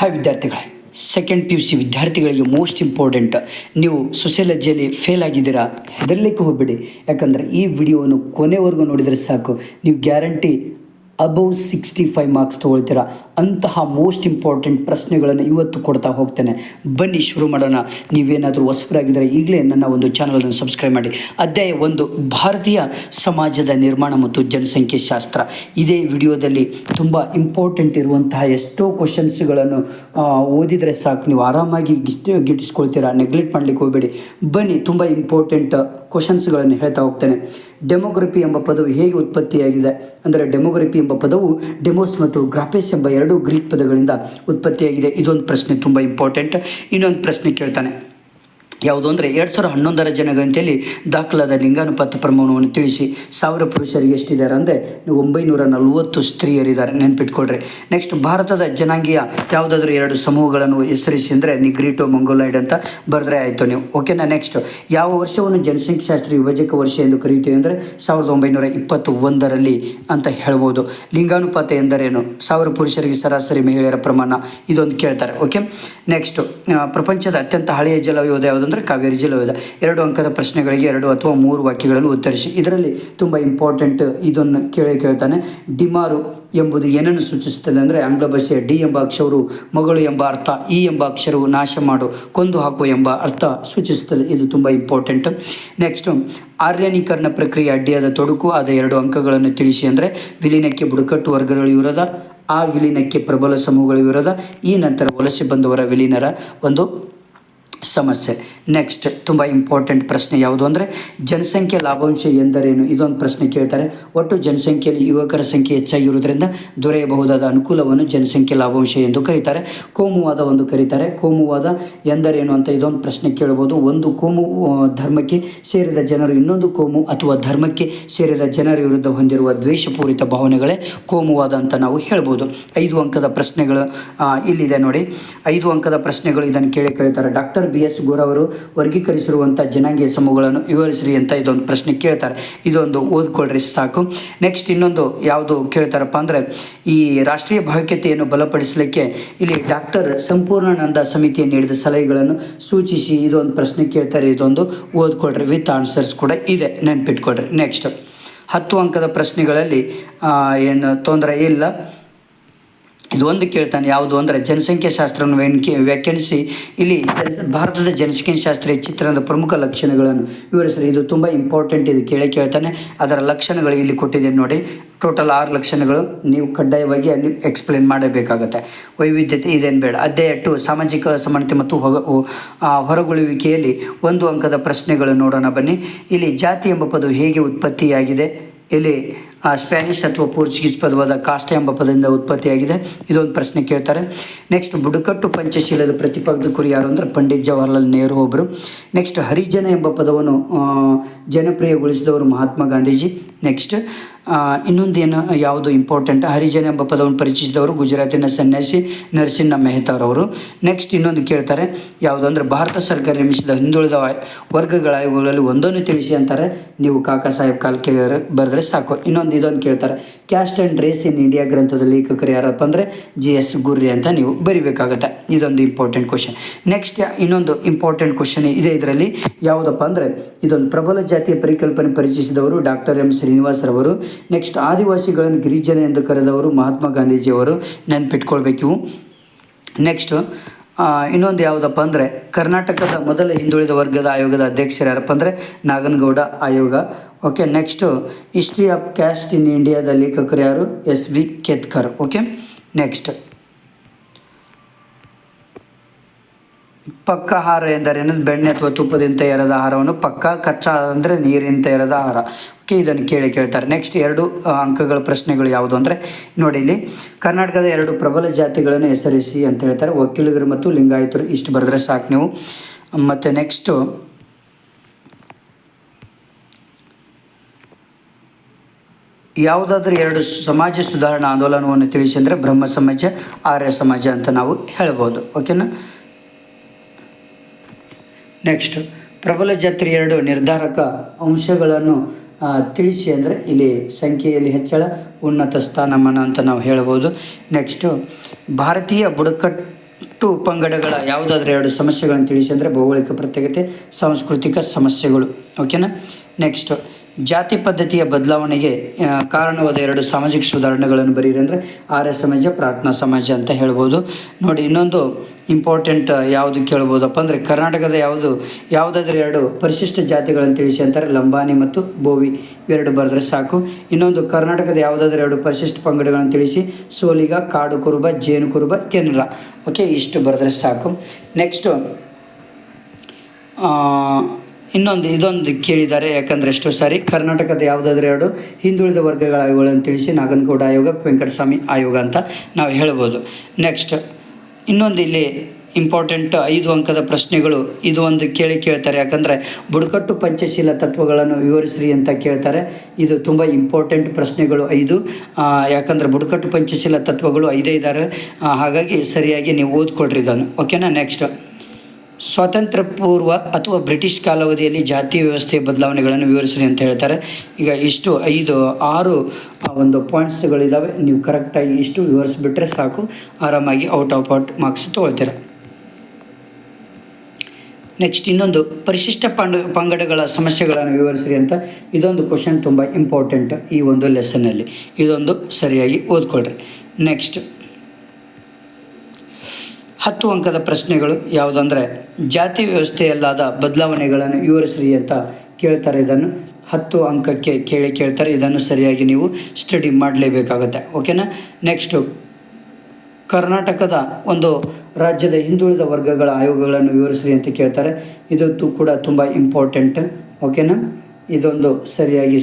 Hi ವಿದ್ಯಾರ್ಥಿಗಳೇ second P U C ವಿದ್ಯಾರ್ಥಿಗಳಿಗೆ most important ನೀವು ಸೊಸೆಲಜ್ಜಿಯಲ್ಲಿ ಫೇಲ್ ಆಗಿದ್ದೀರಾ, ಹೆದರ್ಲಿಕ್ಕೆ ಹೋಗಬೇಡಿ. ಯಾಕಂದರೆ ಈ ವಿಡಿಯೋವನ್ನು ಕೊನೆವರೆಗೂ ನೋಡಿದರೆ ಸಾಕು. ನೀವು guarantee above sixty five marks ತೊಗೊಳ್ತೀರಾ? ಅಂತಹ ಮೋಸ್ಟ್ ಇಂಪಾರ್ಟೆಂಟ್ ಪ್ರಶ್ನೆಗಳನ್ನು ಇವತ್ತು ಕೊಡ್ತಾ ಹೋಗ್ತೇನೆ. ಬನ್ನಿ ಶುರು ಮಾಡೋಣ. ನೀವೇನಾದರೂ ಹೊಸಬರಾಗಿದ್ದರೆ ಈಗಲೇ ನನ್ನ ಒಂದು ಚಾನಲನ್ನು ಸಬ್ಸ್ಕ್ರೈಬ್ ಮಾಡಿ. ಅಧ್ಯಾಯ ಒಂದು, ಭಾರತೀಯ ಸಮಾಜದ ನಿರ್ಮಾಣ ಮತ್ತು ಜನಸಂಖ್ಯೆ ಶಾಸ್ತ್ರ. ಇದೇ ವಿಡಿಯೋದಲ್ಲಿ ತುಂಬ ಇಂಪಾರ್ಟೆಂಟ್ ಇರುವಂತಹ ಎಷ್ಟೋ ಕ್ವಶನ್ಸ್ಗಳನ್ನು ಓದಿದರೆ ಸಾಕು. ನೀವು ಆರಾಮಾಗಿ ಗಿಟ್ಟಿಸ್ಕೊಳ್ತೀರಾ? ನೆಗ್ಲೆಕ್ಟ್ ಮಾಡಲಿಕ್ಕೆ ಹೋಗಬೇಡಿ. ಬನ್ನಿ, ತುಂಬ ಇಂಪಾರ್ಟೆಂಟ್ ಕ್ವಶನ್ಸ್ಗಳನ್ನು ಹೇಳ್ತಾ ಹೋಗ್ತೇನೆ. ಡೆಮೋಗ್ರಫಿ ಎಂಬ ಪದವು ಹೇಗೆ ಉತ್ಪತ್ತಿಯಾಗಿದೆ? ಅಂದರೆ ಡೆಮೋಗ್ರಫಿ ಎಂಬ ಪದವು ಡೆಮೋಸ್ ಮತ್ತು ಗ್ರಾಫೆಸ್ ಎಂಬ ಎರಡು ಗ್ರೀಕ್ ಪದಗಳಿಂದ ಉತ್ಪತ್ತಿಯಾಗಿದೆ. ಇದೊಂದು ಪ್ರಶ್ನೆ ತುಂಬ ಇಂಪಾರ್ಟೆಂಟ್ ಇನ್ನೊಂದು ಪ್ರಶ್ನೆ ಕೇಳ್ತಾನೆ. ಯಾವುದು ಅಂದರೆ ಎರಡು ಸಾವಿರದ ಹನ್ನೊಂದರ ಜನಗಣತಿಯಲ್ಲಿ ದಾಖಲಾದ ಲಿಂಗಾನುಪಾತ ಪ್ರಮಾಣವನ್ನು ತಿಳಿಸಿ ಸಾವಿರ ಪುರುಷರಿಗೆ ಎಷ್ಟಿದ್ದಾರೆ ಅಂದರೆ ಒಂಬೈನೂರ ನಲವತ್ತು ಸ್ತ್ರೀಯರಿದ್ದಾರೆ. ನೆನ್ಪಿಟ್ಕೊಳ್ರಿ. ನೆಕ್ಸ್ಟ್ ಭಾರತದ ಜನಾಂಗೀಯ ಯಾವುದಾದ್ರೂ ಎರಡು ಸಮೂಹಗಳನ್ನು ಹೆಸರಿಸಿ ಅಂದರೆ ನಿಗ್ರಿಟೋ, ಮಂಗೋಲೈಡ್ ಅಂತ ಬರೆದ್ರೆ ಆಯಿತು ನೀವು. ಓಕೆನಾ ನೆಕ್ಸ್ಟ್ ಯಾವ ವರ್ಷವನ್ನು ಜನಸಂಖ್ಯಾಶಾಸ್ತ್ರ ವಿಭಜಕ ವರ್ಷ ಎಂದು ಕರೆಯುತ್ತೇವೆ ಅಂದರೆ ಸಾವಿರದ ಒಂಬೈನೂರ ಇಪ್ಪತ್ತು ಒಂದರಲ್ಲಿ ಅಂತ ಹೇಳ್ಬೋದು. ಲಿಂಗಾನುಪಾತ ಎಂದರೇನು? ಸಾವಿರ ಪುರುಷರಿಗೆ ಸರಾಸರಿ ಮಹಿಳೆಯರ ಪ್ರಮಾಣ. ಇದೊಂದು ಕೇಳ್ತಾರೆ. ಓಕೆ ನೆಕ್ಸ್ಟ್ ಪ್ರಪಂಚದ ಅತ್ಯಂತ ಹಳೆಯ ಜಲವಿಯೋಧ ಯಾವುದಂದ್ರೆ ಕಾವೇರಿ ಜಲವೇದ ಎರಡು ಅಂಕದ ಪ್ರಶ್ನೆಗಳಿಗೆ ಎರಡು ಅಥವಾ ಮೂರು ವಾಕ್ಯಗಳನ್ನು ಉತ್ತರಿಸಿ. ಇದರಲ್ಲಿ ತುಂಬ ಇಂಪಾರ್ಟೆಂಟ್ ಇದನ್ನು ಕೇಳಿ ಕೇಳ್ತಾನೆ. ಡಿಮಾರು ಎಂಬುದು ಏನನ್ನು ಸೂಚಿಸುತ್ತದೆ ಅಂದರೆ ಆಂಗ್ಲ ಭಾಷೆಯ ಡಿ ಎಂಬ ಅಕ್ಷರವು ಮಗಳು ಎಂಬ ಅರ್ಥ ಇ ಎಂಬ ಅಕ್ಷರವು ನಾಶ ಮಾಡು, ಕೊಂದು ಹಾಕು ಎಂಬ ಅರ್ಥ ಸೂಚಿಸುತ್ತದೆ. ಇದು ತುಂಬ ಇಂಪಾರ್ಟೆಂಟ್ ನೆಕ್ಸ್ಟು ಆರ್ಯನೀಕರಣ ಪ್ರಕ್ರಿಯೆ ಅಡ್ಡಿಯಾದ ತೊಡಕು. ಆದ ಎರಡು ಅಂಕಗಳನ್ನು ತಿಳಿಸಿ ಅಂದರೆ ವಿಲೀನಕ್ಕೆ ಬುಡಕಟ್ಟು ವರ್ಗಗಳ ವಿರೋಧ ಆ ವಿಲೀನಕ್ಕೆ ಪ್ರಬಲ ಸಮೂಹಗಳ ವಿರೋಧ ಈ ನಂತರ ವಲಸೆ ಬಂದವರ ವಿಲೀನರ ಒಂದು ಸಮಸ್ಯೆ. ನೆಕ್ಸ್ಟ್ ತುಂಬ ಇಂಪಾರ್ಟೆಂಟ್ ಪ್ರಶ್ನೆ ಯಾವುದು ಅಂದರೆ, ಜನಸಂಖ್ಯೆ ಲಾಭಾಂಶ ಎಂದರೇನು? ಇದೊಂದು ಪ್ರಶ್ನೆ ಕೇಳ್ತಾರೆ. ಒಟ್ಟು ಜನಸಂಖ್ಯೆಯಲ್ಲಿ ಯುವಕರ ಸಂಖ್ಯೆ ಹೆಚ್ಚಾಗಿರುವುದರಿಂದ ದೊರೆಯಬಹುದಾದ ಅನುಕೂಲವನ್ನು ಜನಸಂಖ್ಯೆ ಲಾಭಾಂಶ ಎಂದು ಕರೀತಾರೆ. ಕೋಮುವಾದ ಒಂದು ಕರೀತಾರೆ. ಕೋಮುವಾದ ಎಂದರೇನು ಅಂತ ಇದೊಂದು ಪ್ರಶ್ನೆ ಕೇಳಬಹುದು ಒಂದು ಕೋಮು ಧರ್ಮಕ್ಕೆ ಸೇರಿದ ಜನರು ಇನ್ನೊಂದು ಕೋಮು ಅಥವಾ ಧರ್ಮಕ್ಕೆ ಸೇರಿದ ಜನರ ವಿರುದ್ಧ ಹೊಂದಿರುವ ದ್ವೇಷಪೂರಿತ ಭಾವನೆಗಳೇ ಕೋಮುವಾದ ಅಂತ ನಾವು ಹೇಳ್ಬೋದು. ಐದು ಅಂಕದ ಪ್ರಶ್ನೆಗಳು ಇಲ್ಲಿದೆ ನೋಡಿ. ಐದು ಅಂಕದ ಪ್ರಶ್ನೆಗಳು ಇದನ್ನು ಕೇಳಿ ಕರೀತಾರೆ. ಡಾಕ್ಟರ್ ಬಿ ಎಸ್ ಗೋರ್ ಅವರು ವರ್ಗೀಕರಿಸಿರುವಂಥ ಜನಾಂಗೀಯ ಸಮೂಹಗಳನ್ನು ವಿವರಿಸ್ರಿ ಅಂತ ಇದೊಂದು ಪ್ರಶ್ನೆ ಕೇಳ್ತಾರೆ. ಇದೊಂದು ಓದ್ಕೊಳ್ರಿ ಸಾಕು. ನೆಕ್ಸ್ಟ್ ಇನ್ನೊಂದು ಯಾವುದು ಕೇಳ್ತಾರಪ್ಪ ಅಂದರೆ ಈ ರಾಷ್ಟ್ರೀಯ ಭಾವೈಕ್ಯತೆಯನ್ನು ಬಲಪಡಿಸಲಿಕ್ಕೆ ಇಲ್ಲಿ ಡಾಕ್ಟರ್ ಸಂಪೂರ್ಣಾನಂದ ಸಮಿತಿ ನೀಡಿದ ಸಲಹೆಗಳನ್ನು ಸೂಚಿಸಿ ಇದೊಂದು ಪ್ರಶ್ನೆ ಕೇಳ್ತಾರೆ. ಇದೊಂದು ಓದ್ಕೊಳ್ರಿ ವಿತ್ ಆನ್ಸರ್ಸ್ ಕೂಡ ಇದೆ. ನೆನ್ಪಿಟ್ಕೊಳ್ರಿ. ನೆಕ್ಸ್ಟ್ ಹತ್ತು ಅಂಕದ ಪ್ರಶ್ನೆಗಳಲ್ಲಿ ಏನು ತೊಂದರೆ ಇಲ್ಲ. ಇದು ಒಂದು ಕೇಳ್ತಾನೆ, ಯಾವುದು ಅಂದರೆ ಜನಸಂಖ್ಯಾ ಶಾಸ್ತ್ರವನ್ನು ವ್ಯಾಖ್ಯ, ವ್ಯಾಖ್ಯಾನಿಸಿ. ಇಲ್ಲಿ ಭಾರತದ ಜನಸಂಖ್ಯಾ ಶಾಸ್ತ್ರೀಯ ಚಿತ್ರಣದ ಪ್ರಮುಖ ಲಕ್ಷಣಗಳನ್ನು ವಿವರಿಸ್ರಿ ಇದು ತುಂಬ ಇಂಪಾರ್ಟೆಂಟ್ ಇದು ಕೇಳಿ ಕೇಳ್ತಾನೆ. ಅದರ ಲಕ್ಷಣಗಳು ಇಲ್ಲಿ ಕೊಟ್ಟಿದ್ದೇನೆ ನೋಡಿ. ಟೋಟಲ್ ಆರು ಲಕ್ಷಣಗಳು ನೀವು ಕಡ್ಡಾಯವಾಗಿ ಅಲ್ಲಿ ಎಕ್ಸ್ಪ್ಲೇನ್ ಮಾಡಬೇಕಾಗತ್ತೆ. ವೈವಿಧ್ಯತೆ ಇದೇನು ಬೇಡ. ಅಧ್ಯಾಯ ಟು ಸಾಮಾಜಿಕ ಅಸಮಾನತೆ ಮತ್ತು ಹೊಗ ಹೊರಗುಳುವಿಕೆಯಲ್ಲಿ ಒಂದು ಅಂಕದ ಪ್ರಶ್ನೆಗಳು ನೋಡೋಣ ಬನ್ನಿ. ಇಲ್ಲಿ ಜಾತಿ ಎಂಬ ಪದವು ಹೇಗೆ ಉತ್ಪತ್ತಿಯಾಗಿದೆ? ಇಲ್ಲಿ ಸ್ಪ್ಯಾನಿಷ್ ಅಥವಾ ಪೋರ್ಚುಗೀಸ್ ಪದವಾದ ಕಾಸ್ಟ ಎಂಬ ಪದದಿಂದ ಉತ್ಪತ್ತಿಯಾಗಿದೆ. ಇದೊಂದು ಪ್ರಶ್ನೆ ಕೇಳ್ತಾರೆ. ನೆಕ್ಸ್ಟ್ ಬುಡಕಟ್ಟು ಪಂಚಶೀಲದ ಪ್ರತಿಪಾದಕರು ಯಾರು ಅಂದರೆ ಪಂಡಿತ್ ಜವಾಹರ್ಲಾಲ್ ನೆಹರು ಒಬ್ಬರು ನೆಕ್ಸ್ಟ್ ಹರಿಜನ ಎಂಬ ಪದವನ್ನು ಜನಪ್ರಿಯಗೊಳಿಸಿದವರು ಮಹಾತ್ಮ ಗಾಂಧೀಜಿ. ನೆಕ್ಸ್ಟ್ ಇನ್ನೊಂದು ಏನು, ಯಾವುದು ಇಂಪಾರ್ಟೆಂಟ್ ಹರಿಜನ ಎಂಬ ಪದವನ್ನು ಪರಿಚಯಿಸಿದವರು ಗುಜರಾತಿನ ಸನ್ಯಾಸಿ ನರಸಿಂಹ ಮೆಹ್ತಾರವರು. ನೆಕ್ಸ್ಟ್ ಇನ್ನೊಂದು ಕೇಳ್ತಾರೆ, ಯಾವುದು ಅಂದರೆ ಭಾರತ ಸರ್ಕಾರ ನಿರ್ಮಿಸಿದ ಹಿಂದುಳಿದ ವರ್ಗಗಳ ಆಯೋಗಗಳಲ್ಲಿ ಒಂದನ್ನು ತಿಳಿಸಿ ಅಂತಾರೆ. ನೀವು ಕಾಕಾ ಸಾಹೇಬ್ ಕಾಲ್ಕೆ ಬರೆದ್ರೆ ಸಾಕು. ಇನ್ನೊಂದು ಇದೊಂದು ಕೇಳ್ತಾರೆ caste and race in India ಗ್ರಂಥದ ಲೇಖಕರು ಯಾರಪ್ಪ ಅಂದರೆ ಜಿ ಎಸ್ ಗುರ್ರಿ ಅಂತ ನೀವು ಬರಿಬೇಕಾಗತ್ತೆ. ಇದೊಂದು ಇಂಪಾರ್ಟೆಂಟ್ ಕ್ವಶನ್ ನೆಕ್ಸ್ಟ್ ಇನ್ನೊಂದು ಇಂಪಾರ್ಟೆಂಟ್ ಕ್ವಶನ್ ಇದೆ ಇದರಲ್ಲಿ. ಯಾವುದಪ್ಪ ಅಂದರೆ, ಇದೊಂದು ಪ್ರಬಲ ಜಾತಿಯ ಪರಿಕಲ್ಪನೆ ಪರಿಚಯಿಸಿದವರು ಡಾಕ್ಟರ್ ಎಂ. ಶ್ರೀನಿವಾಸರವರು ನೆಕ್ಸ್ಟ್ ಆದಿವಾಸಿಗಳನ್ನು ಗಿರಿಜನ ಎಂದು ಕರೆದವರು ಮಹಾತ್ಮ ಗಾಂಧೀಜಿಯವರು ನೆನ್ಪಿಟ್ಕೊಳ್ಬೇಕು ನೆಕ್ಸ್ಟ್ ಇನ್ನೊಂದು ಯಾವುದಪ್ಪ ಅಂದರೆ ಕರ್ನಾಟಕದ ಮೊದಲ ಹಿಂದುಳಿದ ವರ್ಗದ ಆಯೋಗದ ಅಧ್ಯಕ್ಷರು ಯಾರಪ್ಪ ಅಂದರೆ ನಾಗನಗೌಡ ಆಯೋಗ. Okay next history of caste in ಇಂಡಿಯಾದ ಲೇಖಕರು ಯಾರು? S V Ketkar. Okay next ಪಕ್ಕ ಆಹಾರ ಎಂದರೇನು ಬೆಣ್ಣೆ ಅಥವಾ ತುಪ್ಪದಿಂದ ತಯಾರಾದ ಆಹಾರವನ್ನು ಪಕ್ಕ ಕಚ್ಚಾ ಅಂದರೆ ನೀರಿನ ತಯಾರಾದ ಆಹಾರ ಓಕೆ ಇದನ್ನು ಕೇಳಿ ಕೇಳ್ತಾರೆ. ನೆಕ್ಸ್ಟ್ ಎರಡು ಅಂಕಗಳ ಪ್ರಶ್ನೆಗಳು ಯಾವುದು ಅಂದರೆ ನೋಡಿ ಇಲ್ಲಿ, ಕರ್ನಾಟಕದ ಎರಡು ಪ್ರಬಲ ಜಾತಿಗಳನ್ನು ಹೆಸರಿಸಿ ಅಂತ ಹೇಳ್ತಾರೆ. ವಕೀಲಗರು ಮತ್ತು ಲಿಂಗಾಯತರು, ಇಷ್ಟು ಬರೆದ್ರೆ ಸಾಕು ನೀವು. ಮತ್ತು ನೆಕ್ಸ್ಟು ಯಾವುದಾದ್ರೂ ಎರಡು ಸಮಾಜ ಸುಧಾರಣಾ ಆಂದೋಲನವನ್ನು ತಿಳಿಸಿ ಅಂದರೆ ಬ್ರಹ್ಮ ಸಮಾಜ, ಆರ್ಯ ಸಮಾಜ ಅಂತ ನಾವು ಹೇಳ್ಬೋದು. ಓಕೆನಾ ನೆಕ್ಸ್ಟ್ ಪ್ರಬಲ ಜಾತ್ರೆ ಎರಡು ನಿರ್ಧಾರಕ ಅಂಶಗಳನ್ನು ತಿಳಿಸಿ ಅಂದರೆ ಇಲ್ಲಿ ಸಂಖ್ಯೆಯಲ್ಲಿ ಹೆಚ್ಚಳ, ಉನ್ನತ ಸ್ಥಾನಮಾನ ಅಂತ ನಾವು ಹೇಳ್ಬೋದು. ನೆಕ್ಸ್ಟು ಭಾರತೀಯ ಬುಡಕಟ್ಟು ಪಂಗಡಗಳ ಯಾವುದಾದ್ರೂ ಎರಡು ಸಮಸ್ಯೆಗಳನ್ನು ತಿಳಿಸಿ ಅಂದರೆ ಭೌಗೋಳಿಕ ಪ್ರತ್ಯೇಕತೆ, ಸಾಂಸ್ಕೃತಿಕ ಸಮಸ್ಯೆಗಳು. ಓಕೆನಾ ನೆಕ್ಸ್ಟ್ ಜಾತಿ ಪದ್ಧತಿಯ ಬದಲಾವಣೆಗೆ ಕಾರಣವಾದ ಎರಡು ಸಾಮಾಜಿಕ ಸುಧಾರಣೆಗಳನ್ನು ಬರೀರಿ ಅಂದರೆ ಆರ್ಯ ಸಮಾಜ, ಪ್ರಾರ್ಥನಾ ಸಮಾಜ ಅಂತ ಹೇಳ್ಬೋದು. ನೋಡಿ, ಇನ್ನೊಂದು ಇಂಪಾರ್ಟೆಂಟ್ ಯಾವುದು ಕೇಳ್ಬೋದಪ್ಪ ಅಂದರೆ ಕರ್ನಾಟಕದ ಯಾವುದು, ಯಾವುದಾದ್ರೂ ಎರಡು ಪರಿಶಿಷ್ಟ ಜಾತಿಗಳನ್ನು ತಿಳಿಸಿ ಅಂತಾರೆ. ಲಂಬಾನಿ ಮತ್ತು ಬೋವಿ. ಇವೆರಡು ಬರೆದ್ರೆ ಸಾಕು. ಇನ್ನೊಂದು ಕರ್ನಾಟಕದ ಯಾವುದಾದ್ರೂ ಎರಡು ಪರಿಶಿಷ್ಟ ಪಂಗಡಗಳನ್ನು ತಿಳಿಸಿ. ಸೋಲಿಗ ಕಾಡು ಕುರುಬ ಜೇನು ಕುರುಬ ಕೆನರ. ಓಕೆ ಇಷ್ಟು ಬರೆದ್ರೆ ಸಾಕು. ನೆಕ್ಸ್ಟು ಇನ್ನೊಂದು, ಇದೊಂದು ಕೇಳಿದ್ದಾರೆ. ಯಾಕಂದರೆ ಎಷ್ಟೋ ಸಾರಿ ಕರ್ನಾಟಕದ ಯಾವುದಾದ್ರೂ ಎರಡು ಹಿಂದುಳಿದ ವರ್ಗಗಳ ಆಯೋಗಗಳನ್ನು ತಿಳಿಸಿ ನಾಗನಗೌಡ ಆಯೋಗ, ವೆಂಕಟಸ್ವಾಮಿ ಆಯೋಗ ಅಂತ ನಾವು ಹೇಳ್ಬೋದು. ನೆಕ್ಸ್ಟ್ ಇನ್ನೊಂದು ಇಲ್ಲಿ ಇಂಪಾರ್ಟೆಂಟ್ ಐದು ಅಂಕದ ಪ್ರಶ್ನೆಗಳು ಇದು ಒಂದು ಕೇಳಿ ಕೇಳ್ತಾರೆ. ಯಾಕಂದರೆ ಬುಡಕಟ್ಟು ಪಂಚಶೀಲ ತತ್ವಗಳನ್ನು ವಿವರಿಸ್ರಿ ಅಂತ ಕೇಳ್ತಾರೆ. ಇದು ತುಂಬ ಇಂಪಾರ್ಟೆಂಟ್ ಪ್ರಶ್ನೆಗಳು ಐದು. ಯಾಕಂದರೆ ಬುಡಕಟ್ಟು ಪಂಚಶೀಲ ತತ್ವಗಳು ಐದೇ ಇದ್ದಾರೆ ಹಾಗಾಗಿ ಸರಿಯಾಗಿ ನೀವು ಓದ್ಕೊಳ್ರಿ ಇದನ್ನು. ಓಕೆನಾ ನೆಕ್ಸ್ಟ್ ಸ್ವಾತಂತ್ರ್ಯ ಪೂರ್ವ ಅಥವಾ ಬ್ರಿಟಿಷ್ ಕಾಲಾವಧಿಯಲ್ಲಿ ಜಾತಿ ವ್ಯವಸ್ಥೆಯ ಬದಲಾವಣೆಗಳನ್ನು ವಿವರಿಸಲಿ ಅಂತ ಹೇಳ್ತಾರೆ. ಈಗ ಇಷ್ಟು ಐದು, ಆರು ಒಂದು ಪಾಯಿಂಟ್ಸ್ಗಳಿದ್ದಾವೆ ನೀವು ಕರೆಕ್ಟಾಗಿ ಇಷ್ಟು ವಿವರಿಸ್ಬಿಟ್ರೆ ಸಾಕು. ಆರಾಮಾಗಿ ಔಟ್ ಆಫ್ ಔಟ್ ಮಾರ್ಕ್ಸ್ ತೊಗೊಳ್ತೀರ. ನೆಕ್ಸ್ಟ್ ಇನ್ನೊಂದು, ಪರಿಶಿಷ್ಟ ಪಂಡ, ಪಂಗಡಗಳ ಸಮಸ್ಯೆಗಳನ್ನು ವಿವರಿಸ್ರಿ ಅಂತ. ಇದೊಂದು ಕ್ವಶನ್ ತುಂಬ ಇಂಪಾರ್ಟೆಂಟ್ ಈ ಒಂದು ಲೆಸನಲ್ಲಿ ಇದೊಂದು ಸರಿಯಾಗಿ ಓದ್ಕೊಳ್ರಿ. ನೆಕ್ಸ್ಟ್ ಹತ್ತು ಅಂಕದ ಪ್ರಶ್ನೆಗಳು ಯಾವುದಂದರೆ ಜಾತಿ ವ್ಯವಸ್ಥೆಯಲ್ಲಾದ ಬದಲಾವಣೆಗಳನ್ನು ವಿವರಿಸ್ರಿ ಅಂತ ಕೇಳ್ತಾರೆ. ಇದನ್ನು ಹತ್ತು ಅಂಕಕ್ಕೆ ಕೇಳಿ ಕೇಳ್ತಾರೆ. ಇದನ್ನು ಸರಿಯಾಗಿ ನೀವು ಸ್ಟಡಿ ಮಾಡಲೇಬೇಕಾಗುತ್ತೆ. ಓಕೆನಾ ನೆಕ್ಸ್ಟು ಕರ್ನಾಟಕದ ಒಂದು ರಾಜ್ಯದ ಹಿಂದುಳಿದ ವರ್ಗಗಳ ಆಯೋಗಗಳನ್ನು ವಿವರಿಸ್ರಿ ಅಂತ ಕೇಳ್ತಾರೆ. ಇದು ಕೂಡ ತುಂಬ ಇಂಪಾರ್ಟೆಂಟ್ ಓಕೆನಾ ಇದೊಂದು ಸರಿಯಾಗಿ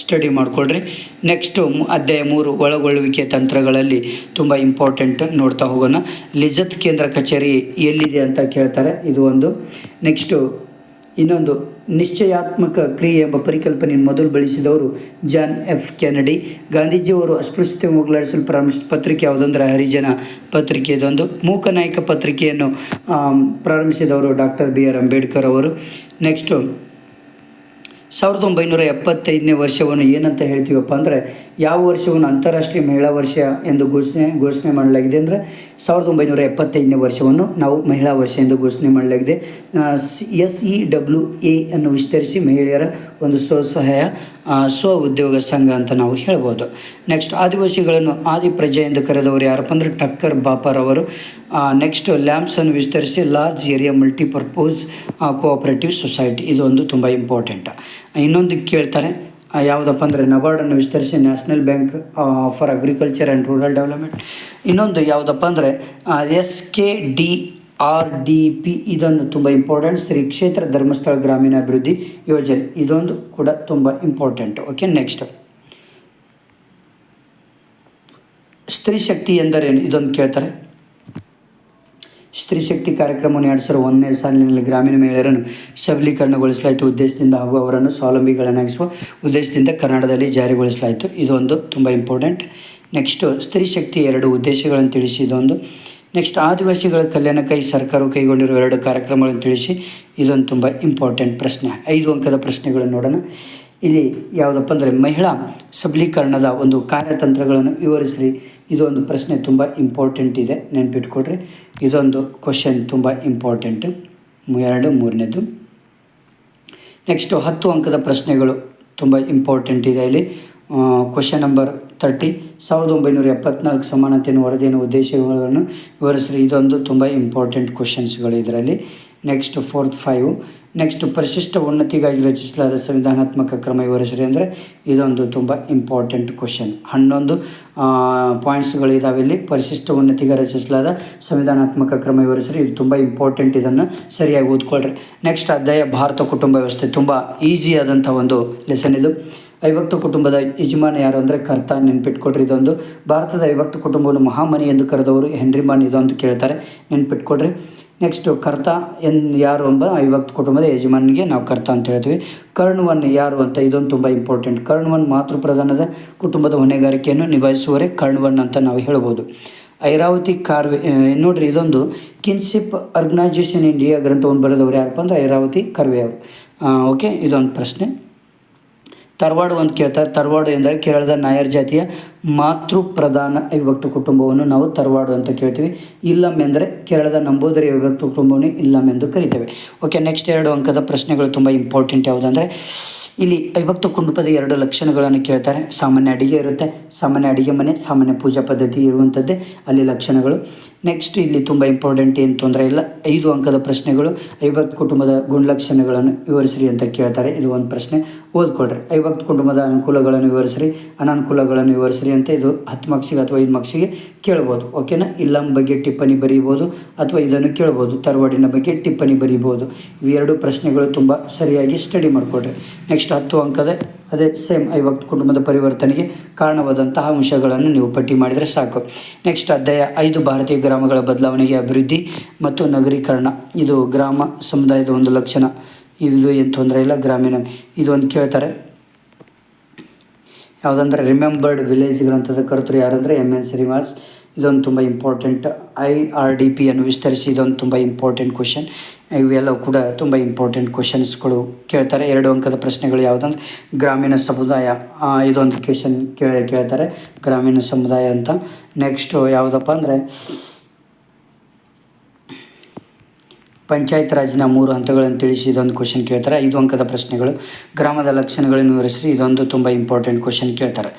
ಸ್ಟಡಿ ಮಾಡಿಕೊಳ್ಳ್ರಿ ನೆಕ್ಸ್ಟು ಅಧ್ಯಾಯ ಮೂರು, ಒಳಗೊಳ್ಳುವಿಕೆ ತಂತ್ರಗಳಲ್ಲಿ ತುಂಬ ಇಂಪಾರ್ಟೆಂಟ್ ನೋಡ್ತಾ ಹೋಗೋಣ. ಲಿಜತ್ ಕೇಂದ್ರ ಕಚೇರಿ ಎಲ್ಲಿದೆ ಅಂತ ಕೇಳ್ತಾರೆ. ಇದು ಒಂದು. ನೆಕ್ಸ್ಟು ಇನ್ನೊಂದು. ನಿಶ್ಚಯಾತ್ಮಕ ಕ್ರಿಯೆ ಎಂಬ ಪರಿಕಲ್ಪನೆಯನ್ನು ಮೊದಲು ಬಳಸಿದವರು ಜಾನ್ ಎಫ್ ಕೆನಡಿ. ಗಾಂಧೀಜಿಯವರು ಅಸ್ಪೃಶ್ಯತೆ ಹೋಗಲಾಡಿಸಲು ಪ್ರಾರಂಭಿಸಿದ ಪತ್ರಿಕೆ ಯಾವುದಂದ್ರೆ ಹರಿಜನ ಪತ್ರಿಕೆ. ಇದೊಂದು ಮೂಕನಾಯಕ ಪತ್ರಿಕೆಯನ್ನು ಪ್ರಾರಂಭಿಸಿದವರು ಡಾಕ್ಟರ್ ಬಿ ಆರ್ ಅಂಬೇಡ್ಕರ್ ಅವರು. ನೆಕ್ಸ್ಟು ಸಾವಿರದ ಒಂಬೈನೂರ ಎಪ್ಪತ್ತೈದನೇ ವರ್ಷವನ್ನು ಏನಂತ ಹೇಳ್ತೀವಪ್ಪ ಅಂದರೆ, ಯಾವ ವರ್ಷವನ್ನು ಅಂತಾರಾಷ್ಟ್ರೀಯ ಮಹಿಳಾ ವರ್ಷ ಎಂದು ಘೋಷಣೆ ಘೋಷಣೆ ಮಾಡಲಾಗಿದೆ ಅಂದರೆ, ಸಾವಿರದ ಒಂಬೈನೂರ ಎಪ್ಪತ್ತೈದನೇ ವರ್ಷವನ್ನು ನಾವು ಮಹಿಳಾ ವರ್ಷ ಎಂದು ಘೋಷಣೆ ಮಾಡಲಾಗಿದೆ. ಎಸ್, ಇ, ಡಬ್ಲ್ಯೂ, ಎ ಅನ್ನು ವಿಸ್ತರಿಸಿ ಮಹಿಳೆಯರ ಒಂದು ಸ್ವಸಹಾಯ ಸ್ವ ಉದ್ಯೋಗ ಸಂಘ ಅಂತ ನಾವು ಹೇಳ್ಬೋದು. ನೆಕ್ಸ್ಟ್ ಆದಿವಾಸಿಗಳನ್ನು ಆದಿ ಪ್ರಜೆ ಎಂದು ಕರೆದವರು ಯಾರಪ್ಪ ಅಂದರೆ ಟಕ್ಕರ್ ಬಾಪರ್ ಅವರು. ನೆಕ್ಸ್ಟ್ ಲ್ಯಾಂಪ್ಸನ್ನು ವಿಸ್ತರಿಸಿ large area multipurpose cooperative society ಇದೊಂದು ತುಂಬ ಇಂಪಾರ್ಟೆಂಟ್ ಇನ್ನೊಂದು ಕೇಳ್ತಾರೆ ಯಾವುದಪ್ಪ ಅಂದರೆ ನಬಾರ್ಡನ್ನು ವಿಸ್ತರಿಸಿ national bank for agriculture and rural development. ಇನ್ನೊಂದು ಯಾವುದಪ್ಪ ಅಂದರೆ S K D R D P ಇದನ್ನು ತುಂಬ ಇಂಪಾರ್ಟೆಂಟ್ ಶ್ರೀ ಕ್ಷೇತ್ರ ಧರ್ಮಸ್ಥಳ ಗ್ರಾಮೀಣ ಅಭಿವೃದ್ಧಿ ಯೋಜನೆ. ಇದೊಂದು ಕೂಡ ತುಂಬ important okay next Stree Shakti ಎಂದರೇನು? ಇದೊಂದು ಕೇಳ್ತಾರೆ. ಸ್ತ್ರೀ ಶಕ್ತಿ ಕಾರ್ಯಕ್ರಮವನ್ನು ಎರಡು ಸಾವಿರದ ಒಂದನೇ ಸಾಲಿನಲ್ಲಿ ಗ್ರಾಮೀಣ ಮಹಿಳೆಯರನ್ನು ಸಬಲೀಕರಣಗೊಳಿಸಲಾಯಿತು. ಉದ್ದೇಶದಿಂದ ಹಾಗೂ ಅವರನ್ನು ಸ್ವಾವಲಂಬಿಗಳನ್ನಾಗಿಸುವ ಉದ್ದೇಶದಿಂದ ಕನ್ನಡದಲ್ಲಿ ಜಾರಿಗೊಳಿಸಲಾಯಿತು. ಇದೊಂದು ತುಂಬ ಇಂಪಾರ್ಟೆಂಟ್ ನೆಕ್ಸ್ಟು ಸ್ತ್ರೀ ಶಕ್ತಿ ಎರಡು ಉದ್ದೇಶಗಳನ್ನು ತಿಳಿಸಿ. ಇದೊಂದು ನೆಕ್ಸ್ಟ್ ಆದಿವಾಸಿಗಳ ಕಲ್ಯಾಣಕ್ಕಾಗಿ ಸರ್ಕಾರವು ಕೈಗೊಂಡಿರುವ ಎರಡು ಕಾರ್ಯಕ್ರಮಗಳನ್ನು ತಿಳಿಸಿ. ಇದೊಂದು ತುಂಬ ಇಂಪಾರ್ಟೆಂಟ್ ಪ್ರಶ್ನೆ. ಐದು ಅಂಕದ ಪ್ರಶ್ನೆಗಳನ್ನು ನೋಡೋಣ. ಇಲ್ಲಿ ಯಾವುದಪ್ಪ ಅಂದರೆ ಮಹಿಳಾ ಸಬಲೀಕರಣದ ಒಂದು ಕಾರ್ಯತಂತ್ರಗಳನ್ನು ವಿವರಿಸ್ರಿ. ಇದೊಂದು ಪ್ರಶ್ನೆ ತುಂಬ ಇಂಪಾರ್ಟೆಂಟ್ ಇದೆ. ನೆನ್ಪಿಟ್ಕೊಡ್ರಿ. ಇದೊಂದು ಕ್ವಶನ್ ತುಂಬ ಇಂಪಾರ್ಟೆಂಟು ಎರಡು, ಮೂರನೇದು. ನೆಕ್ಸ್ಟು ಹತ್ತು ಅಂಕದ ಪ್ರಶ್ನೆಗಳು ತುಂಬ ಇಂಪಾರ್ಟೆಂಟ್ ಇದೆ ಇಲ್ಲಿ. ಕ್ವಶನ್ ನಂಬರ್ ತರ್ಟಿ, ಸಾವಿರದ ಒಂಬೈನೂರ ಎಪ್ಪತ್ನಾಲ್ಕು ಸಮಾನತೆಯನ್ನು ವರದಿಯನ್ನು ಉದ್ದೇಶಗಳನ್ನು ವಿವರಿಸ್ರಿ. ಇದೊಂದು ತುಂಬ ಇಂಪಾರ್ಟೆಂಟ್ ಕ್ವಶನ್ಸ್ಗಳು ಇದರಲ್ಲಿ. ನೆಕ್ಸ್ಟ್ ಫೋರ್ತ್ ಫೈವ್ ನೆಕ್ಸ್ಟ್ ಪರಿಶಿಷ್ಟ ಉನ್ನತಿಗಾಗಿ ರಚಿಸಲಾದ ಸಂವಿಧಾನಾತ್ಮಕ ಕ್ರಮ ವಿವರಿಸ್ರಿ ಅಂದರೆ ಇದೊಂದು ತುಂಬ ಇಂಪಾರ್ಟೆಂಟ್ ಕ್ವಶನ್ ಹನ್ನೊಂದು ಪಾಯಿಂಟ್ಸ್ಗಳಿದ್ದಾವೆ ಇಲ್ಲಿ. ಪರಿಶಿಷ್ಟ ಉನ್ನತಿಗೆ ರಚಿಸಲಾದ ಸಂವಿಧಾನಾತ್ಮಕ ಕ್ರಮ ವಿವರಿಸ್ರಿ. ಇದು ತುಂಬ ಇಂಪಾರ್ಟೆಂಟ್ ಇದನ್ನು ಸರಿಯಾಗಿ ಓದ್ಕೊಳ್ರಿ. ನೆಕ್ಸ್ಟ್ ಅಧ್ಯಾಯ ಭಾರತ ಕುಟುಂಬ ವ್ಯವಸ್ಥೆ. ತುಂಬ ಈಸಿ ಆದಂಥ ಒಂದು ಲೆಸನ್ ಇದು. ಅವಿಭಕ್ತ ಕುಟುಂಬದ ಯಜಮಾನ ಯಾರು ಅಂದರೆ ಕರ್ತ ನೆನ್ಪಿಟ್ಕೊಡ್ರಿ ಇದೊಂದು. ಭಾರತದ ಐವತ್ತು ಕುಟುಂಬವನ್ನು ಮಹಾಮನಿ ಎಂದು ಕರೆದವರು ಹೆನ್ರಿ ಮಾನ್ ಇದೊಂದು ಕೇಳ್ತಾರೆ. ನೆನ್ಪಿಟ್ಕೊಡ್ರಿ ನೆಕ್ಸ್ಟು ಕರ್ತ ಎನ್ ಯಾರು ಎಂಬ ಐವತ್ತು ಕುಟುಂಬದ ಯಜಮಾನಿಗೆ ನಾವು ಕರ್ತ ಅಂತ ಹೇಳ್ತೀವಿ. ಕರ್ಣವನ್ ಯಾರು ಅಂತ ಇದೊಂದು ತುಂಬ ಇಂಪಾರ್ಟೆಂಟ್ ಕರ್ಣವನ್ ಮಾತೃ ಪ್ರಧಾನದ ಕುಟುಂಬದ ಹೊಣೆಗಾರಿಕೆಯನ್ನು ನಿಭಾಯಿಸುವರೇ ಕರ್ಣವನ್ ಅಂತ ನಾವು ಹೇಳ್ಬೋದು. ಐರಾವತಿ ಕಾರ್ವೆ ನೋಡ್ರಿ ಇದೊಂದು ಕಿನ್ಸಿಪ್ ಆರ್ಗನೈಜೇಷನ್ ಇಂಡಿಯಾ ಗ್ರಂಥವನ್ನು ಬರೆದವರು ಯಾರಪ್ಪ ಅಂದರೆ ಐರಾವತಿ ಕರ್ವೆ ಅವರು ಓಕೆ ಇದೊಂದು ಪ್ರಶ್ನೆ. ತರವಾಡು ಅಂತ ಕೇಳ್ತಾರೆ ತರವಾಡು ಎಂದರೆ ಕೇರಳದ ನಾಯರ್ ಜಾತಿಯ ಮಾತೃ ಪ್ರಧಾನ ವಿಭಕ್ತ ಕುಟುಂಬವನ್ನು ನಾವು ತರವಾಡು ಅಂತ ಕೇಳ್ತೀವಿ. ಇಲ್ಲಮ್ ಎಂದರೆ ಕೇರಳದ ನಂಬೋದರಿ ವಿಭಕ್ತ ಕುಟುಂಬವನ್ನು ಇಲ್ಲಮ್ ಎಂದು ಕರಿತೇವೆ. ಓಕೆ ನೆಕ್ಸ್ಟ್ ಎರಡು ಅಂಕದ ಪ್ರಶ್ನೆಗಳು ತುಂಬ ಇಂಪಾರ್ಟೆಂಟ್ ಯಾವುದಂದರೆ, ಇಲ್ಲಿ ವಿಭಕ್ತ ಕುಟುಂಬದ ಎರಡು ಲಕ್ಷಣಗಳನ್ನು ಕೇಳ್ತಾರೆ. ಸಾಮಾನ್ಯ ಅಡಿಗೆ ಇರುತ್ತೆ, ಸಾಮಾನ್ಯ ಅಡಿಗೆ ಮನೆ, ಸಾಮಾನ್ಯ ಪೂಜಾ ಪದ್ಧತಿ ಇರುವಂಥದ್ದೇ ಅಲ್ಲಿ ಲಕ್ಷಣಗಳು. ನೆಕ್ಸ್ಟ್ ಇಲ್ಲಿ ತುಂಬ ಇಂಪಾರ್ಟೆಂಟ್ ಏನು ತೊಂದರೆ ಇಲ್ಲ, ಐದು ಅಂಕದ ಪ್ರಶ್ನೆಗಳು, ಐವತ್ತು ಕುಟುಂಬದ ಗುಣಲಕ್ಷಣಗಳನ್ನು ವಿವರಿಸ್ರಿ ಅಂತ ಕೇಳ್ತಾರೆ. ಇದು ಒಂದು ಪ್ರಶ್ನೆ, ಓದ್ಕೊಳ್ರಿ. ಐವತ್ತು ಕುಟುಂಬದ ಅನುಕೂಲಗಳನ್ನು ವಿವರಿಸ್ರಿ, ಅನಾನುಕೂಲಗಳನ್ನು ವಿವರಿಸ್ರಿ ಅಂತ ಇದು ಹತ್ತು ಮಾರ್ಕ್ಸಿಗೆ ಅಥವಾ ಐದು ಮಾರ್ಕ್ಸಿಗೆ ಕೇಳ್ಬೋದು ಓಕೆನಾ ಇಲ್ಲಂ ಬಗ್ಗೆ ಟಿಪ್ಪಣಿ ಬರೀಬೋದು ಅಥವಾ ಇದನ್ನು ಕೇಳ್ಬೋದು, ತರವಾಡಿನ ಬಗ್ಗೆ ಟಿಪ್ಪಣಿ ಬರೀಬೋದು. ಇವೆರಡು ಪ್ರಶ್ನೆಗಳು ತುಂಬ ಸರಿಯಾಗಿ ಸ್ಟಡಿ ಮಾಡಿಕೊಡ್ರಿ ನೆಕ್ಸ್ಟ್ ಹತ್ತು ಅಂಕದ ಅದೇ ಸೇಮ್ ಐವತ್ತು ಕುಟುಂಬದ ಪರಿವರ್ತನೆಗೆ ಕಾರಣವಾದಂತಹ ಅಂಶಗಳನ್ನು ನೀವು ಪಟ್ಟಿ ಮಾಡಿದರೆ ಸಾಕು. ನೆಕ್ಸ್ಟ್ ಅಧ್ಯಾಯ ಐದು, ಭಾರತೀಯ ಗ್ರಾಮಗಳ ಬದಲಾವಣೆಗೆ ಅಭಿವೃದ್ಧಿ ಮತ್ತು ನಗರೀಕರಣ. ಇದು ಗ್ರಾಮ ಸಮುದಾಯದ ಒಂದು ಲಕ್ಷಣ. ಇದು ಏನು ತೊಂದರೆ ಇಲ್ಲ, ಗ್ರಾಮೀಣ. ಇದು ಒಂದು ಕೇಳ್ತಾರೆ. ಯಾವುದಂದ್ರೆ ರಿಮೆಂಬರ್ಡ್ ವಿಲೇಜ್ ಗ್ರಂಥದ ಕರ್ತರು ಯಾರಂದರೆ ಎಂ ಎನ್ ಶ್ರೀನಿವಾಸ್ ಇದೊಂದು ತುಂಬ ಇಂಪಾರ್ಟೆಂಟ್ ಐ ಆರ್ ಡಿ ಪಿಯನ್ನು ವಿಸ್ತರಿಸಿ, ಇದೊಂದು ತುಂಬ ಇಂಪಾರ್ಟೆಂಟ್ ಕ್ವಶನ್ ಇವೆಲ್ಲವೂ ಕೂಡ ತುಂಬ ಇಂಪಾರ್ಟೆಂಟ್ ಕ್ವಶನ್ಸ್ಗಳು ಕೇಳ್ತಾರೆ. ಎರಡು ಅಂಕದ ಪ್ರಶ್ನೆಗಳು ಯಾವುದಂದ್ರೆ ಗ್ರಾಮೀಣ ಸಮುದಾಯ. ಇದೊಂದು ಕ್ವೆಶನ್ ಕೇಳಿ, ಕೇಳ್ತಾರೆ. ಗ್ರಾಮೀಣ ಸಮುದಾಯ ಅಂತ. ನೆಕ್ಸ್ಟು ಯಾವುದಪ್ಪ ಅಂದರೆ ಪಂಚಾಯತ್ ರಾಜ್ನ ಮೂರು ಹಂತಗಳನ್ನು ತಿಳಿಸಿ, ಇದೊಂದು ಕ್ವಶನ್ ಕೇಳ್ತಾರೆ. ಐದು ಅಂಕದ ಪ್ರಶ್ನೆಗಳು. ಗ್ರಾಮದ ಲಕ್ಷಣಗಳನ್ನು ವಿವರಿಸಿ ಇದೊಂದು ತುಂಬ ಇಂಪಾರ್ಟೆಂಟ್ ಕ್ವಶನ್ ಕೇಳ್ತಾರೆ.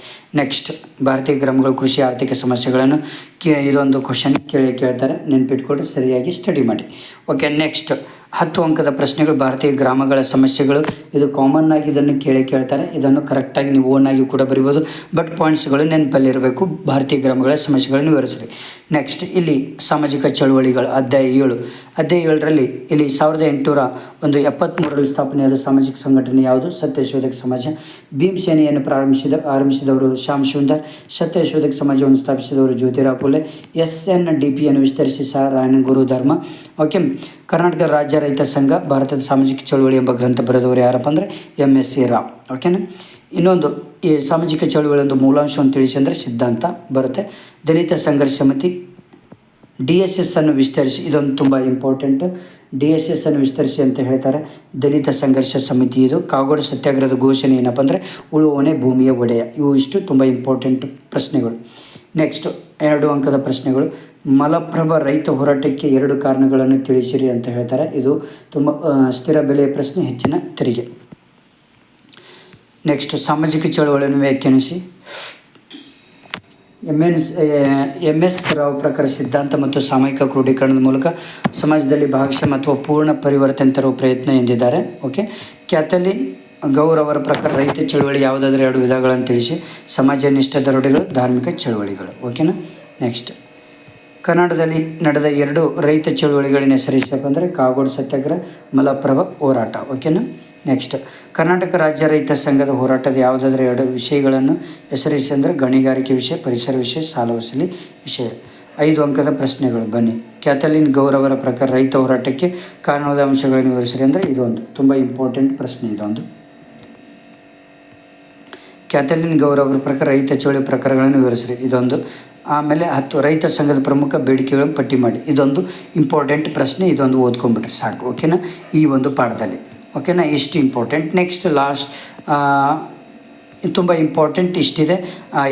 ನೆಕ್ಸ್ಟ್ ಭಾರತೀಯ ಗ್ರಾಮಗಳು ಕೃಷಿ ಆರ್ಥಿಕ ಸಮಸ್ಯೆಗಳನ್ನು ಕೇ ಇದೊಂದು ಕ್ವಶನ್ ಕೇಳಿ ಕೇಳ್ತಾರೆ. ನೆನ್ಪಿಟ್ಕೊಂಡು ಸರಿಯಾಗಿ ಸ್ಟಡಿ ಮಾಡಿ. ಓಕೆ ನೆಕ್ಸ್ಟ್ ಹತ್ತು ಅಂಕದ ಪ್ರಶ್ನೆಗಳು, ಭಾರತೀಯ ಗ್ರಾಮಗಳ ಸಮಸ್ಯೆಗಳು, ಇದು ಕಾಮನ್ ಆಗಿ ಇದನ್ನು ಕೇಳಿ ಕೇಳ್ತಾರೆ. ಇದನ್ನು ಕರೆಕ್ಟಾಗಿ ನೀವು ಓನ್ ಆಗಿ ಕೂಡ ಬರಿಬೋದು. ಬಟ್ ಪಾಯಿಂಟ್ಸ್ಗಳು ನೆನಪಲ್ಲಿರಬೇಕು ಭಾರತೀಯ ಗ್ರಾಮಗಳ ಸಮಸ್ಯೆಗಳನ್ನು ವಿವರಿಸ್ರಿ. ನೆಕ್ಸ್ಟ್ ಇಲ್ಲಿ ಸಾಮಾಜಿಕ ಚಳುವಳಿಗಳು. ಅಧ್ಯಾಯ ಏಳು. ಅಧ್ಯಾಯ ಏಳರಲ್ಲಿ ಇಲ್ಲಿ ಸಾವಿರದ ಎಂಟುನೂರ ಒಂದು ಎಪ್ಪತ್ತ್ಮೂರರಲ್ಲಿ ಸ್ಥಾಪನೆಯಾದ ಸಾಮಾಜಿಕ ಸಂಘಟನೆ ಯಾವುದು? ಸತ್ಯಶೋಧಕ ಸಮಾಜ. ಭೀಮ್ ಸೇನೆಯನ್ನು ಪ್ರಾರಂಭಿಸಿದ, ಆರಂಭಿಸಿದವರು ಶ್ಯಾಮ್ ಸುಂದರ್. ಸತ್ಯಶೋಧಕ ಸಮಾಜವನ್ನು ಸ್ಥಾಪಿಸಿದವರು ಜ್ಯೋತಿರಾಪುಲೆ. ಎಸ್ ಎನ್ ಡಿ ಪಿಯನ್ನು ವಿಸ್ತರಿಸಿ ಸಹ ರಾಯಣ ಗುರು ಧರ್ಮ ಓಕೆ ಕರ್ನಾಟಕ ರಾಜ್ಯ ರೈತ ಸಂಘ, ಭಾರತದ ಸಾಮಾಜಿಕ ಚಳುವಳಿ ಎಂಬ ಗ್ರಂಥ ಬರೆದವರು ಯಾರಪ್ಪ ಅಂದರೆ ಎಂ ಎಸ್. ಸಿ. ರಾವ್. ಓಕೆನಾ ಇನ್ನೊಂದು, ಈ ಸಾಮಾಜಿಕ ಚಳುವಳಿ ಒಂದು ಮೂಲಾಂಶವನ್ನು ತಿಳಿಸಿ ಅಂದರೆ ಸಿದ್ಧಾಂತ ಬರುತ್ತೆ. ದಲಿತ ಸಂಘರ್ಷ ಸಮಿತಿ, ಡಿ ಎಸ್ ಎಸ್ ಅನ್ನು ವಿಸ್ತರಿಸಿ, ಇದೊಂದು ತುಂಬ ಇಂಪಾರ್ಟೆಂಟ್ ಡಿ ಎಸ್ ಎಸ್ ಅನ್ನು ವಿಸ್ತರಿಸಿ ಅಂತ ಹೇಳ್ತಾರೆ. ದಲಿತ ಸಂಘರ್ಷ ಸಮಿತಿ ಇದು. ಕಾಗೋಡು ಸತ್ಯಾಗ್ರಹದ ಘೋಷಣೆ ಏನಪ್ಪ ಅಂದರೆ ಉಳುವವನೇ ಭೂಮಿಯ ಒಡೆಯ. ಇವು ಇಷ್ಟು ತುಂಬ ಇಂಪಾರ್ಟೆಂಟ್ ಪ್ರಶ್ನೆಗಳು. ನೆಕ್ಸ್ಟ್ ಎರಡು ಅಂಕದ ಪ್ರಶ್ನೆಗಳು. ಮಲಪ್ರಭ ರೈತ ಹೋರಾಟಕ್ಕೆ ಎರಡು ಕಾರಣಗಳನ್ನು ತಿಳಿಸಿರಿ ಅಂತ ಹೇಳ್ತಾರೆ. ಇದು ತುಂಬ ಸ್ಥಿರ ಬೆಲೆಯ ಪ್ರಶ್ನೆ, ಹೆಚ್ಚಿನ ತೆರಿಗೆ. ನೆಕ್ಸ್ಟ್ ಸಾಮಾಜಿಕ ಚಳವಳಿಯನ್ನು ವ್ಯಾಖ್ಯಾನಿಸಿ. M N M S Rao ಪ್ರಕಾರ ಸಿದ್ಧಾಂತ ಮತ್ತು ಸಾಮೂಹಿಕ ಕ್ರೋಢೀಕರಣದ ಮೂಲಕ ಸಮಾಜದಲ್ಲಿ ಭಾಗಶಃ ಅಥವಾ ಪೂರ್ಣ ಪರಿವರ್ತನೆ ತರುವ ಪ್ರಯತ್ನ ಎಂದಿದ್ದಾರೆ. ಓಕೆ ಕ್ಯಾಥಲಿನ್ ಗೌರ್ ಅವರ ಪ್ರಕಾರ, ರೈತ ಚಳುವಳಿ ಯಾವುದಾದ್ರೂ ಎರಡು ವಿಧಗಳನ್ನು ತಿಳಿಸಿ. ಸಮಾಜ ನಿಷ್ಠ ದರೋಡೆಗಳು, ಧಾರ್ಮಿಕ ಚಳುವಳಿಗಳು. ಓಕೆನಾ ನೆಕ್ಸ್ಟ್ ಕನ್ನಡದಲ್ಲಿ ನಡೆದ ಎರಡು ರೈತ ಚಳುವಳಿಗಳನ್ನ ಹೆಸರಿಸಬೇಕಂದ್ರೆ ಕಾಗೋಡು ಸತ್ಯಾಗ್ರಹ, ಮಲಪ್ರಭ ಹೋರಾಟ. ಓಕೆನಾ ನೆಕ್ಸ್ಟ್ ಕರ್ನಾಟಕ ರಾಜ್ಯ ರೈತ ಸಂಘದ ಹೋರಾಟದ ಯಾವುದಾದ್ರೂ ಎರಡು ವಿಷಯಗಳನ್ನು ಹೆಸರಿಸಿ ಅಂದರೆ ಗಣಿಗಾರಿಕೆ ವಿಷಯ, ಪರಿಸರ ವಿಷಯ, ಸಾಲ ವಸೂಲಿ ವಿಷಯ. ಐದು ಅಂಕದ ಪ್ರಶ್ನೆಗಳು ಬನ್ನಿ. ಕ್ಯಾಥಲಿನ್ ಗೌರವರ ಪ್ರಕಾರ ರೈತ ಹೋರಾಟಕ್ಕೆ ಕಾರಣವಾದ ಅಂಶಗಳನ್ನು ವಿವರಿಸಿರಿ ಅಂದರೆ ಇದೊಂದು. ತುಂಬ ಇಂಪಾರ್ಟೆಂಟ್ ಪ್ರಶ್ನೆ ಇದೊಂದು. ಕ್ಯಾಥಲಿನ್ ಗೌರವರ ಪ್ರಕಾರ ರೈತ ಚಳುವಳಿ ಪ್ರಕಾರಗಳನ್ನು ವಿವರಿಸಿರಿ. ಇದೊಂದು. ಆಮೇಲೆ ಹತ್ತು ರೈತ ಸಂಘದ ಪ್ರಮುಖ ಬೇಡಿಕೆಗಳನ್ನು ಪಟ್ಟಿ ಮಾಡಿ. ಇದೊಂದು ಇಂಪಾರ್ಟೆಂಟ್ ಪ್ರಶ್ನೆ, ಇದೊಂದು ಓದ್ಕೊಂಡ್ಬಿಟ್ರೆ ಸಾಕು ಓಕೆನಾ ಈ ಒಂದು ಪಾಠದಲ್ಲಿ ಓಕೆನಾ ಇಷ್ಟು ಇಂಪಾರ್ಟೆಂಟ್ ನೆಕ್ಸ್ಟ್ ಲಾಸ್ಟ್ ತುಂಬ ಇಂಪಾರ್ಟೆಂಟ್ ಇಷ್ಟಿದೆ.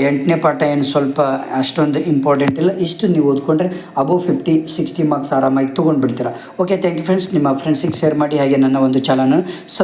ಎಂಟನೇ ಪಾಠ ಏನು ಸ್ವಲ್ಪ ಅಷ್ಟೊಂದು ಇಂಪಾರ್ಟೆಂಟ್ ಇಲ್ಲ. ಇಷ್ಟು ನೀವು ಓದ್ಕೊಂಡ್ರೆ ಅಬೋ ಫಿಫ್ಟಿ ಸಿಕ್ಸ್ಟಿ ಮಾರ್ಕ್ಸ್ ಆರಾಮಾಗಿ ತೊಗೊಂಡ್ಬಿಡ್ತೀರಾ. ಓಕೆ ಥ್ಯಾಂಕ್ ಯು ಫ್ರೆಂಡ್ಸ್ ನಿಮ್ಮ ಫ್ರೆಂಡ್ಸಿಗೆ ಶೇರ್ ಮಾಡಿ, ಹಾಗೆ ನನ್ನ ಒಂದು ಚಾನಲ್ ಸಬ್